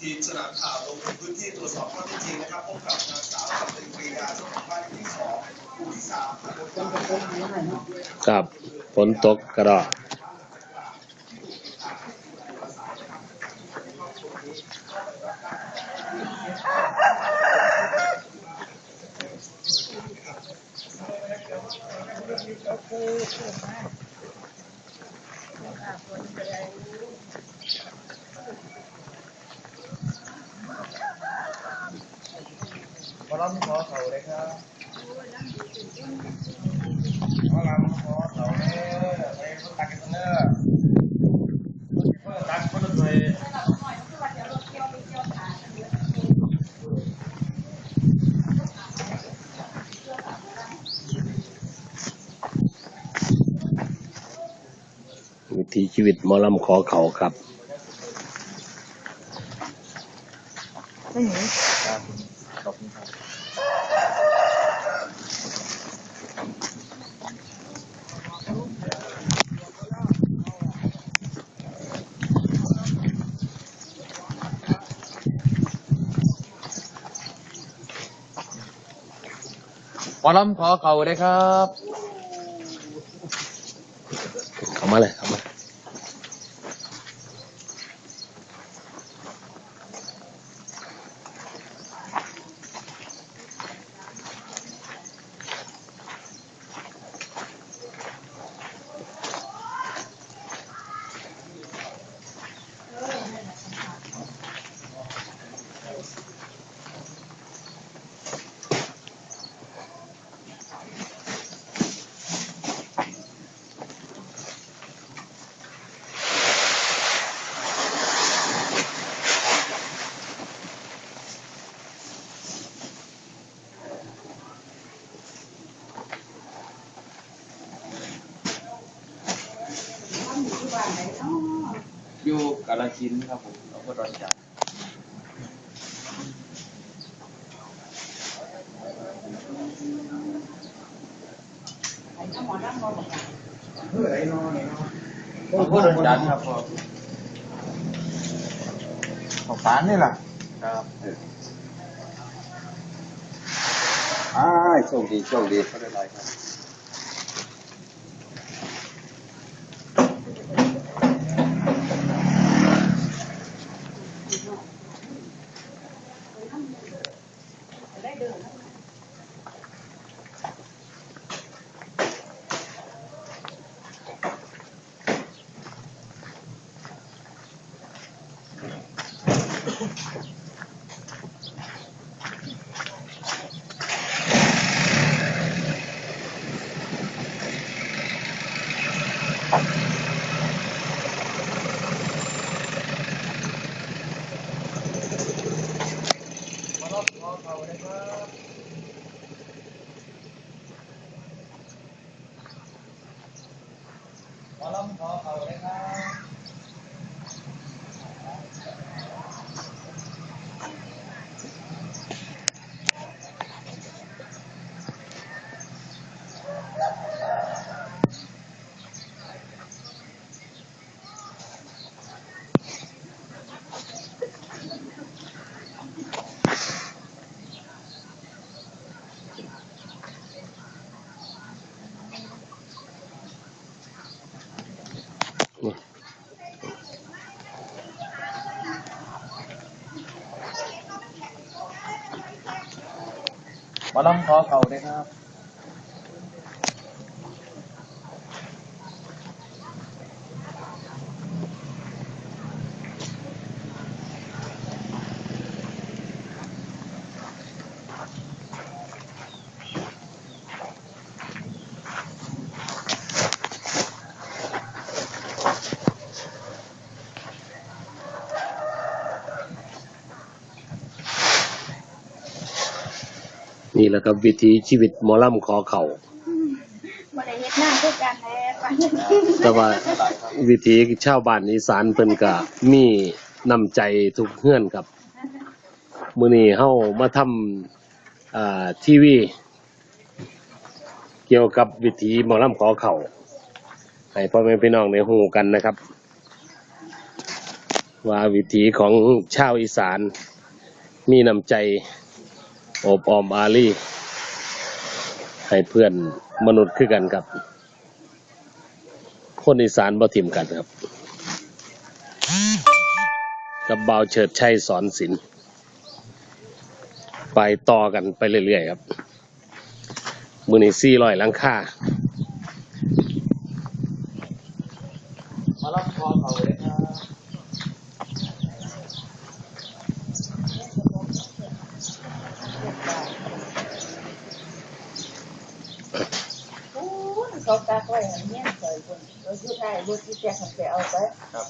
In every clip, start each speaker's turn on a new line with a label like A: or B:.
A: ทีมสนามข่าวลงพื้นที่ตรวจสอบข้อเท็จจริงนะครับพบกับนางสาวกัปตันปรียาเจ้าของบ้านที่สองหมู่ที่สามตำบลบางพลี
B: ครับฝนตกกระ ดอก
C: ขอรับขอเขาเลยครับขอรับขอเขาเลยไปคนตักกันเนอะคนตักคนตัก
B: วิถีชีวิตหมอลำขอเขาครับ
C: ครับขอบคุณครับ หมอลำขอเขาเลยครับ
B: เข้ามาเลยเข้ามา
C: อยู่กาลสินธุ์ครับผมอำเภอดอนจาน
A: เพื่ออะไรนอนเนี่ย
C: อำเภอดอนจานครับพ่อของฟ้านนี่แหละครับ
D: อ้ายโชคดีโชคดีไม่เป็นไรครับ
C: หมอลำขอเขาเลยครับ มาลำขอเขาเลยครับ
B: นี่แหละครับ วิถีชีวิตหมอลำขอเขา
E: บ่ได้เฮ็ดหน้าคือกันแท้ปัน
B: แต่ว่าวิถีชาวบ้านอีสานเพิ่นก็มีน้ำใจทุกเฮือนครับมื้อนี้เฮามาทำอ่าทีวี เกี่ยวกับวิถีหมอลำขอเขาให้พ่อแม่พี่น้องได้ฮู้กันนะครับ ว่าวิถีของชาวอีสานมีน้ำใจโอบออมอารีให้เพื่อนมนุษย์คือกันครับ คนอีสานบ่ทิมกันครับ กับเบาเฉิดชัยสอนศิลป์ไปต่อกันไปเรื่อยๆครับ มือนี้สี่ร้อยลังค่า
C: มารับพอเขาเลยครับ
F: โอ้ย เขาตากไว้ให้เงี้ยใส่คนเราอยู่ได้รถที่แจกของแกเอาไป
C: ครับ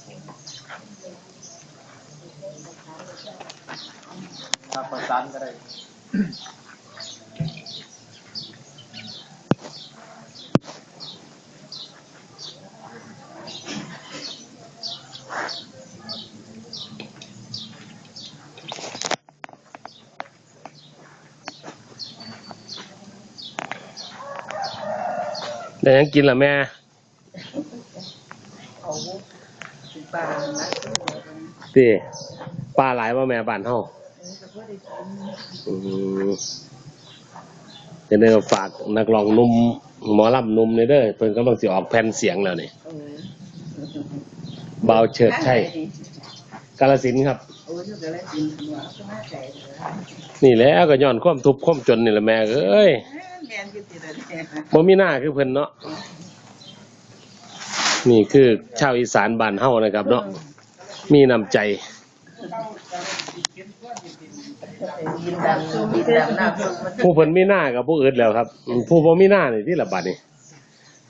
C: ถ้าประสานก็ได้
B: ได้หยังกินล่ะแม่
F: เอาสิบบาทนะที่เหลือกัน
B: ตีปลาหลายว่าแม่บ้านเฮา
F: เออก็บ่ได้
B: อืมจะเดินฝากนักร้องนุ่มหมอลำนุ่มในเด้อเพิ่นกำลังสิออกแผ่นเสียงแล้วนี่
F: เบา
B: เฉิดชัย
F: นั่นแหละดิ
B: กาลสินครับ นี่แหละก็ย้อนความทุกข์ความจนนี่แหละแม่เอ้ย
F: แม่นอยู่ที่นั่นแหละ
B: บ่มีหน้าคือเพิ่นเนาะนี่คือชาวอีสานบ้านเฮานะครับ เนาะมีน้ำใจ
F: ดินดำดินดำน้ำซุปมัน
B: ผู้เพิ่นมีหน้ากับผู้อื่นแล้วครับอืมผู้บ่มีหน้านี่ที่ละบัดนี่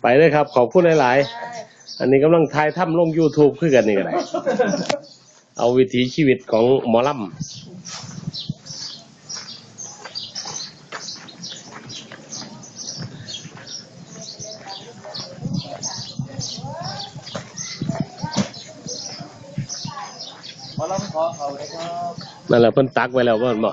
B: ไปเลยครับ ขอบคุณหลายๆ อันนี้กำลังถ่ายทำลง YouTube คือกันนี่ก็ได้เอาวิถีชีวิตของหมอลำ
C: มารับพอเขาเลยครับ
B: นั่นแหละเพิ่นตักไว้แล้วบ่นบ่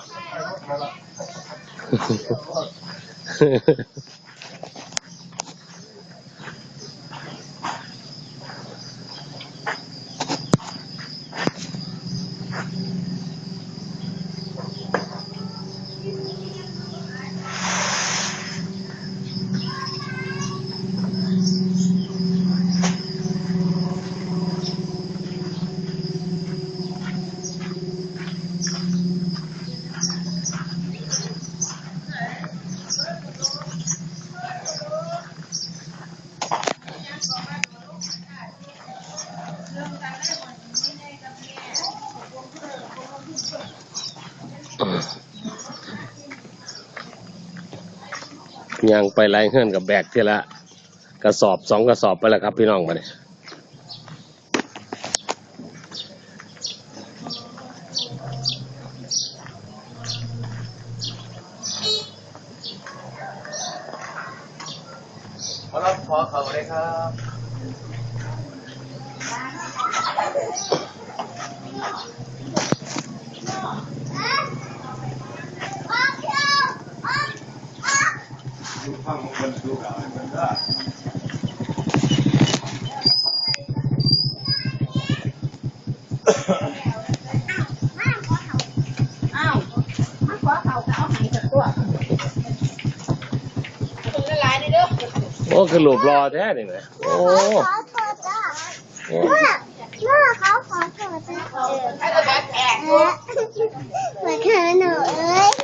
B: ย่างไปไล่เฮือนกับแบกทีละกระสอบสองกระสอบไปแล้วครับพี่น้องมาเนี่ย
C: มารับพอเขาเลยครับ
E: อ้าวมาขอเขาก็เอาให้สักตัวคนละลายนี่เด้อ
B: โอ้คือหลบรอแท้นี่ไหมโอ้
G: ขอโทษจ้า
B: โอ้
G: แม่แม่เขาขอโทษจ้า
E: ให้เราแบบแอกอยู่
G: แม่